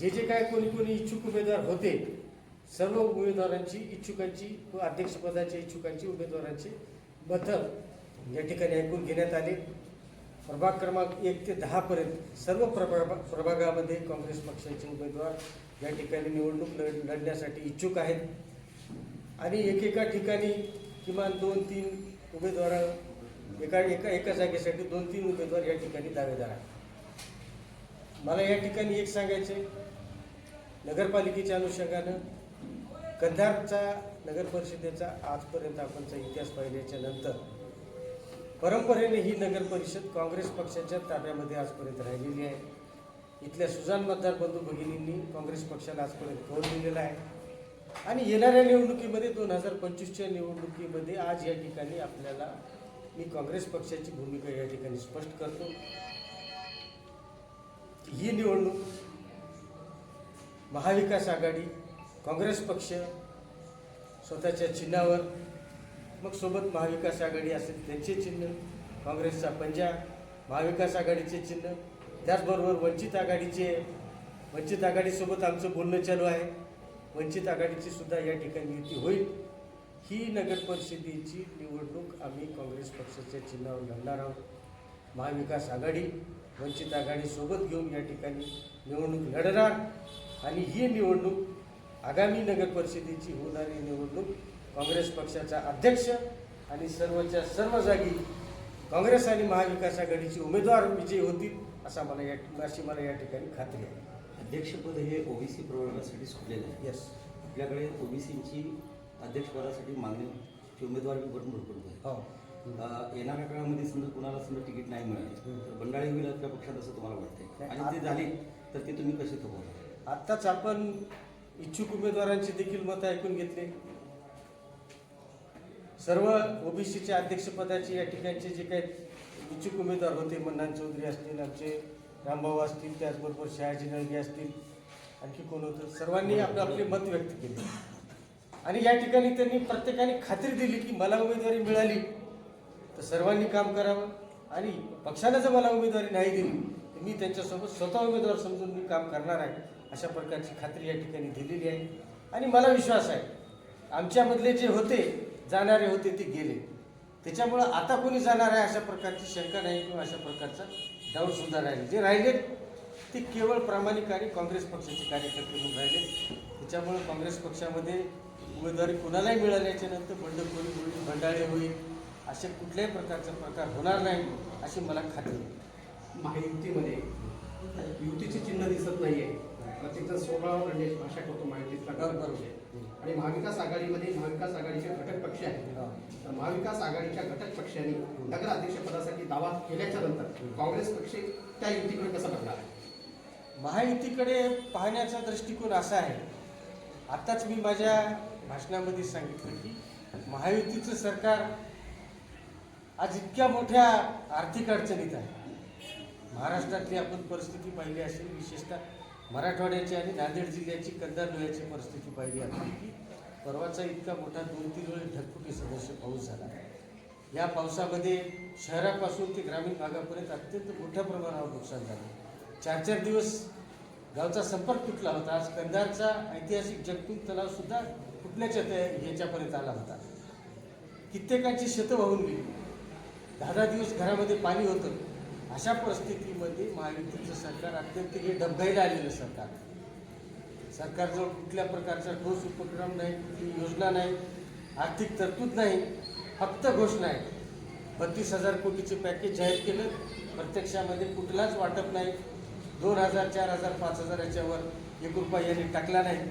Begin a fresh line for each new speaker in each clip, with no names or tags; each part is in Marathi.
जे जे काय कोणी कोणी इच्छुक उमेदवार होते सर्व उमेदवारांची इच्छुकांची व अध्यक्षपदाच्या इच्छुकांची उमेदवारांची मतं या ठिकाणी ऐकून घेण्यात आले. प्रभाग क्रमांक एक ते दहापर्यंत सर्व प्रभाग प्रभागामध्ये काँग्रेस पक्षाचे उमेदवार या ठिकाणी निवडणूक लढ लढण्यासाठी इच्छुक आहेत. आणि एकेका ठिकाणी किमान दोन तीन उमेदवार एका एका एका जागेसाठी दोन तीन उमेदवार या ठिकाणी दावेदार आहेत. मला या ठिकाणी एक सांगायचे नगरपालिकेच्या अनुषंगानं कंधारचा नगर परिषदेचा आजपर्यंत आपणचा इतिहास पाहिल्याच्या नंतर परंपरेने ही नगर परिषद काँग्रेस पक्षाच्या ताब्यामध्ये आजपर्यंत राहिलेली आहे. इथल्या सुजान मतदार बंधू भगिनींनी काँग्रेस पक्षाला आजपर्यंत कौल दिलेला आहे. आणि येणाऱ्या निवडणुकीमध्ये दोन हजार पंचवीसच्या निवडणुकीमध्ये आज या ठिकाणी आपल्याला मी काँग्रेस पक्षाची भूमिका या ठिकाणी स्पष्ट करतो. ही निवडणूक महाविकास आघाडी काँग्रेस पक्ष स्वतःच्या चिन्हावर मग सोबत महाविकास आघाडी असेल त्यांचे चिन्ह काँग्रेसचा पंजा महाविकास आघाडीचे चिन्ह त्याचबरोबर वंचित आघाडीचे वंचित आघाडीसोबत आमचं बोलणं चालू आहे. वंचित आघाडीची सुद्धा या ठिकाणी युती होईल. ही नगर परिषदेची निवडणूक आम्ही काँग्रेस पक्षाच्या चिन्हावर लढणार आहोत. महाविकास आघाडी वंचित आघाडी सोबत घेऊन या ठिकाणी निवडणूक लढणार आणि ही निवडणूक आगामी नगर परिषदेची होणारी निवडणूक काँग्रेस पक्षाचा अध्यक्ष आणि सर्वच्या सर्व जागी काँग्रेस आणि महाविकास आघाडीचे उमेदवार विजयी होतील असा मला या अशी मला या ठिकाणी खात्री आहे.
अध्यक्षपद हे ओबीसी प्रवर्गासाठी सुटलेलं आहे.
येस
आपल्याकडे ओबीसीची अध्यक्षपदासाठी मागणीचे उमेदवार भरपूर आहेत
हो.
येणाऱ्या काळामध्ये समजा कुणाला समजा तिकीट नाही मिळाली. तर बंडाळी होईल आपल्या पक्षात असं तुम्हाला वाटतंय आणि ते झाली तर ते तुम्ही कसे थोपवता?
आत्ताच आपण इच्छुक उमेदवारांची देखील मतं ऐकून घेतले. सर्व ओबीसीच्या अध्यक्षपदाचे या ठिकाणचे जे काही इच्छुक उमेदवार होते मन्नान चौधरी असतील आमचे रामभाऊ असतील त्याचबरोबर शहाजी नळगे असतील आणखी कोण होतं? सर्वांनी आपलं आपले मत व्यक्त केले. आणि या ठिकाणी त्यांनी प्रत्येकाने खात्री दिली की मला उमेदवारी मिळाली. तर सर्वांनी काम करावं आणि पक्षानं जर मला उमेदवारी नाही दिली तर मी त्यांच्यासोबत स्वतः उमेदवार समजून मी काम करणार आहे अशा प्रकारची खात्री या ठिकाणी दिलेली आहे. आणि मला विश्वास आहे आमच्यामधले जे होते जाणारे होते ते गेले. त्याच्यामुळं आता कोणी जाणार आहे अशा प्रकारची शंका नाही किंवा अशा प्रकारचा डाऊट सुद्धा राहिले. जे राहिलेत ते केवळ प्रामाणिक आणि काँग्रेस पक्षाचे कार्यकर्ते म्हणून राहिले. त्याच्यामुळं काँग्रेस पक्षामध्ये उमेदवारी कुणालाही मिळाल्याच्या नंतर बंडखोरी होईल भंडाळे होईल असे कुठल्याही प्रकारचा प्रकार होणार नाही अशी मला खात्री आहे.
महायुतीमध्ये युतीचे चिन्ह दिसत नाहीये. प्रत्येकजण स्वबळावर लढण्याची भाषा करतो महायुतीतला
बरोबर.
आणि महाविकास आघाडीमध्ये महाविकास आघाडीचे घटक पक्ष आहेत.
हा.
तर महाविकास आघाडीच्या घटक पक्षांनी नगर अध्यक्षपदासाठी दावा केल्याच्यानंतर काँग्रेस पक्ष त्या युतीकडे कसं बघणार आहे?
महायुतीकडे पाहण्याचा दृष्टिकोन असा आहे. आत्ताच मी माझ्या भाषणामध्ये सांगितलं की महायुतीचं सरकार आज इतक्या मोठ्या आर्थिक अडचणीत आहे. महाराष्ट्रातली आपण परिस्थिती पाहिली असेल विशेषतः मराठवाड्याची आणि नांदेड जिल्ह्याची कंधार लोह्याची परिस्थिती पाहिली आपण. की परवाचा इतका मोठा दोन तीन वेळेस ढगफुटी सदस्य पाऊस झाला. या पावसामध्ये शहरापासून ते ग्रामीण भागापर्यंत अत्यंत मोठ्या प्रमाणावर नुकसान झालं. चार चार दिवस गावचा संपर्क तुटला होता. आज कंधारचा ऐतिहासिक जगतून तलावसुद्धा फुटण्याच्या त्या ह्याच्यापर्यंत आला होता. कित्येकांची शेतं वाहून गेली. दहा दहा दिवस घरामध्ये पाणी होतं. अशा परिस्थितीमध्ये महायुतीचं सरकार अत्यंत हे डबघाईला आलेलं सरकार. सरकारजवळ कुठल्या प्रकारचा ठोस उपक्रम नाही कुठली योजना नाही आर्थिक तरतूद नाही फक्त घोषणा आहे बत्तीस हजार कोटीचे पॅकेज जाहीर केलं प्रत्यक्षामध्ये कुठलाच वाटप नाही. दोन हजार चार हजार पाच हजार याच्यावर एक रुपया यांनी टाकला नाही.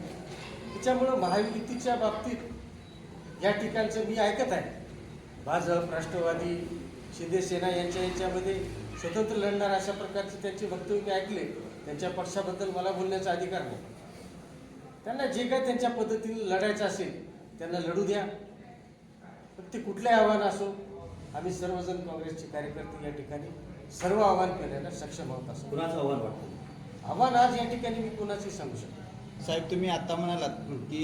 त्याच्यामुळं महायुतीच्या बाबतीत या ठिकाणचं मी ऐकत आहे. भाजप राष्ट्रवादी शिंदेसेना यांच्या याच्यामध्ये स्वतंत्र लढणार अशा प्रकारचे त्यांचे वक्तव्य ऐकले त्यांच्या पक्षाबद्दल मला बोलण्याचा अधिकार नाही. त्यांना जे काय त्यांच्या पद्धतीने लढायचं असेल त्यांना लढू द्या. पण ते कुठलंही आव्हान असो आम्ही सर्वजण काँग्रेसचे कार्यकर्ते या ठिकाणी सर्व आव्हान करायला सक्षम आहोत असं.
कुणाचं आव्हान वाटतं?
आव्हान आज या ठिकाणी मी कोणाचंही सांगू शकतो
साहेब तुम्ही आता म्हणालात की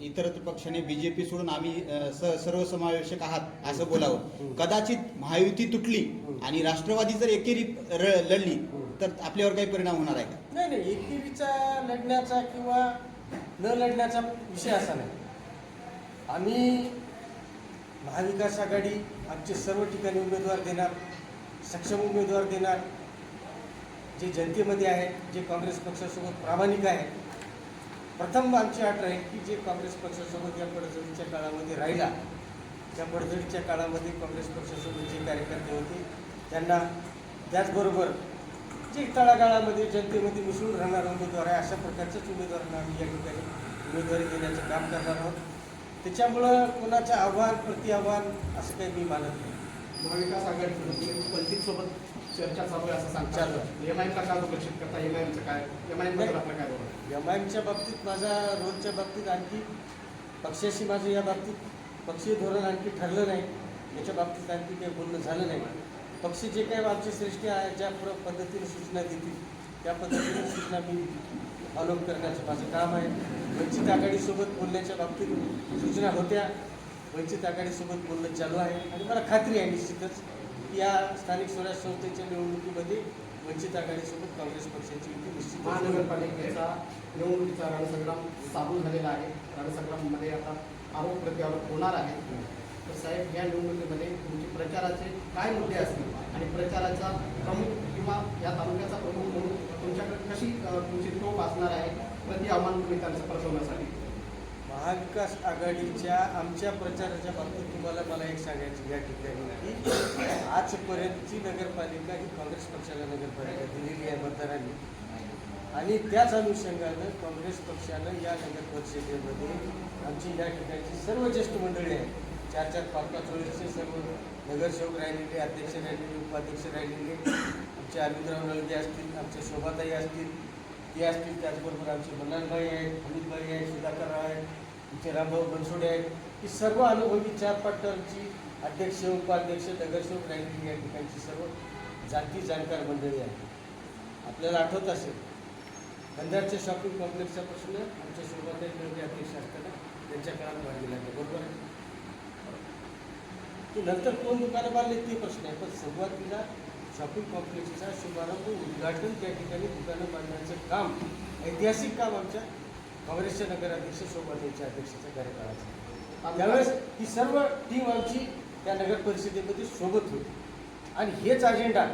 इतर पक्षाने बीजेपी सोडून आम्ही स- सर्वसमावेशक आहात असं बोलावं. कदाचित महायुती तुटली आणि राष्ट्रवादी जर एकेरी लढली तर आपल्यावर काही परिणाम होणार आहे का?
नाही नाही एकेरीचा लढण्याचा किंवा न लढण्याचा विषय असा नाही. आम्ही महाविकास आघाडी आमचे सर्व ठिकाणी उमेदवार देणार सक्षम उमेदवार देणार. जे जनतेमध्ये आहेत जे काँग्रेस पक्षासोबत प्रामाणिक आहेत प्रथम आमची अट राहील की जे काँग्रेस पक्षासोबत या पडझडीच्या काळामध्ये राहिला त्या पडझडीच्या काळामध्ये काँग्रेस पक्षासोबत जे कार्यकर्ते होते. त्यांना त्याचबरोबर जे तळागाळामध्ये जनतेमध्ये मिसळून राहणारा उमेदवार आहे अशा प्रकारच्याच उमेदवारांना आम्ही या ठिकाणी उमेदवारी देण्याचं काम करणार आहोत. त्याच्यामुळं कोणाचं आव्हान प्रति आव्हान असं काही मी मानत नाही.
महाविकास आघाडी वंचित सोबत चर्चा चालू आहे असं सांगतात. एम आयला का दुर्लक्षित करता एम आयचं काय? एम आयबद्दल आपलं काय बरोबर
एम आयच्या बाबतीत माझा रोजच्या बाबतीत आणखी पक्षाशी माझं या बाबतीत पक्षीय धोरण आणखी ठरलं नाही. याच्या बाबतीत आणखी काही बोलणं झालं नाही. पक्ष जे काही आमची श्रेष्ठी आहे ज्या पद्धतीने सूचना देतील त्या पद्धतीने सूचना मी फॉलो करण्याचं माझं काम आहे. वंचित आघाडीसोबत बोलण्याच्या बाबतीत सूचना होत्या. वंचित आघाडीसोबत बोलणं चालू आहे. आणि मला खात्री आहे निश्चितच या स्थानिक स्वराज्य संस्थेच्या निवडणुकीमध्ये वंचित आघाडीसोबत काँग्रेस पक्षाची युती निश्चित
महानगरपालिकेचा निवडणुकीचा रणसंग्राम चालू झालेला आहे. रणसंग्राममध्ये आता आरोप प्रत्यारोप होणार आहे तर साहेब या निवडणुकीमध्ये तुमचे प्रचाराचे काय मुद्दे असतील? आणि प्रचाराचा प्रमुख किंवा या तालुक्याचा प्रमुख म्हणून तुमच्याकडे कशी तुमची तोप असणार आहे? प्रति आव्हान तुम्ही त्यांचं प्रसवण्यासाठी.
महाविकास आघाडीच्या आमच्या प्रचाराच्या बाबतीत तुम्हाला मला एक सांगायचं या ठिकाणी की आजपर्यंतची नगरपालिका ही काँग्रेस पक्षाला नगरपालिका दिलेली आहे मतदारांनी. आणि त्याच अनुषंगानं काँग्रेस पक्षानं या नगर परिषदेमध्ये आमची या ठिकाणची सर्व ज्येष्ठ मंडळी आहेत. चार चार पाच पाच वेळेचे सर्व नगरसेवक राहिलेले अध्यक्ष राहिलेले उपाध्यक्ष राहिलेले. आमचे अरविंदराव नळगे असतील आमच्या शोभाताई असतील ते असतील. त्याचबरोबर आमचे मन्नानभाई आहेत अमितभाई आहेत सुधाकरराव आहेत. आमचे रामभाऊ बनसोडे आहेत. ही सर्व अनुभवी चार पाच अध्यक्ष उपाध्यक्ष नगरसेवक रँकिंग या ठिकाणची सर्व जाती जाणकार मंडळी आहे आपल्याला आठवत असेल कंधारच्या शॉपिंग कॉम्प्लेक्सचा प्रश्न आमच्या शोभाताई नळगे अध्यक्ष असताना त्यांच्या काळात मांडलेला आहे बरोबर आहे? की नंतर कोण दुकानं बांधले ते प्रश्न आहे पण सुरुवातीला शॉपिंग कॉम्प्लेक्सचा शुभारंभ उद्घाटन त्या ठिकाणी दुकानं बांधण्याचं काम ऐतिहासिक काम आमच्या काँग्रेसच्या नगराध्यक्ष शोभाताईच्या अध्यक्षाच्या कार्यकाळाचं त्यावेळेस ही सर्व टीम आमची त्या नगर परिषदेमध्ये सोबत होती. आणि हेच अजेंडा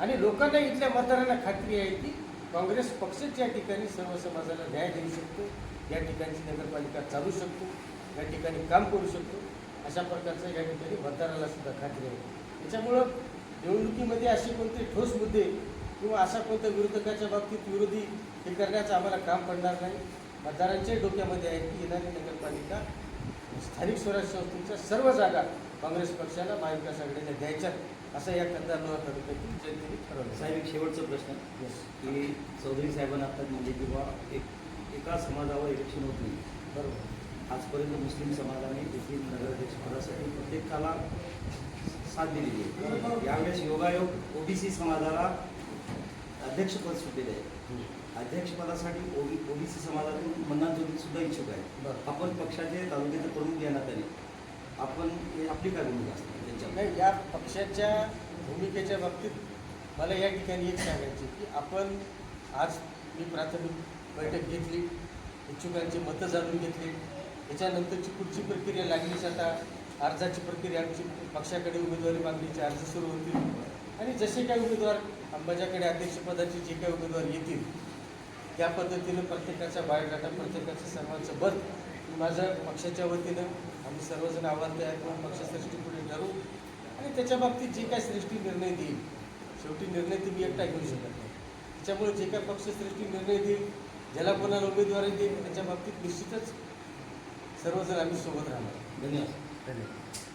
आणि लोकांना इथल्या मतदारांना खात्री आहे की काँग्रेस पक्षच या ठिकाणी सर्व समाजाला न्याय देऊ शकतो या ठिकाणची नगरपालिका चालू शकतो या ठिकाणी काम करू शकतो अशा प्रकारचं या ठिकाणी मतदाराला सुद्धा खात्री आहे. त्याच्यामुळं निवडणुकीमध्ये असे कोणते ठोस मुद्दे किंवा असा कोणत्या विरोधकाच्या बाबतीत विरोधी हे करण्याचं आम्हाला काम पडणार नाही. मतदारांच्या डोक्यामध्ये आहे की येणारी नगरपालिका स्थानिक स्वराज्य संस्थेच्या सर्व जागा काँग्रेस पक्षाला महाविकास आघाडीला द्यायच्या असं या कंधार लोहा तालुक्यातील जनतेने ठरवलं
साहेब एक शेवटचा प्रश्न.
Yes.
की चौधरी साहेबांना आता म्हणजे किंवा एक एका समाजावर इलेक्शन होत नाही.
बरोबर.
आजपर्यंत मुस्लिम समाजाने देखील नगराध्यक्षपदासाठी प्रत्येकाला साथ दिलेली आहे. यावेळेस योगायोग ओबीसी समाजाला अध्यक्षपद सुटलेले आहे. अध्यक्षपदासाठी ओबी ओबीसी समाजातून मन्नान चौधरी सुद्धा इच्छुक आहे. आपण पक्षाचे तालुक्याचे प्रमुख या नात्याने आपण हे आपली काय भूमिका असते त्यांच्या
नाही या पक्षाच्या भूमिकेच्या बाबतीत मला या ठिकाणी एक सांगायचे की आपण आज मी प्राथमिक बैठक घेतली इच्छुकांची मतं जाणून घेतली त्याच्यानंतरची पुढची प्रक्रिया लागलीच आता अर्जाची प्रक्रिया आमची पक्षाकडे उमेदवारी मागणीचे अर्ज सुरू होतील. आणि जसे काही उमेदवार माझ्याकडे अध्यक्षपदाचे जे काही उमेदवार येतील त्या पद्धतीनं प्रत्येकाचा बायोडाटा प्रत्येकाचं सर्वांचं बद माझं पक्षाच्या वतीनं आम्ही सर्वजण आव्हान तयार करून पक्षश्रेष्ठी पुढे ठरवू. आणि त्याच्या बाबतीत जे काय श्रेष्ठी निर्णय देईल शेवटी निर्णय ते मी एकटा घेऊ शकत नाही. त्याच्यामुळे जे काय पक्षश्रेष्ठी निर्णय देईल ज्याला कोणाला उमेदवारी देईल त्याच्या बाबतीत निश्चितच सर्वजण आम्ही सोबत राहणार.
धन्यवाद.
धन्यवाद.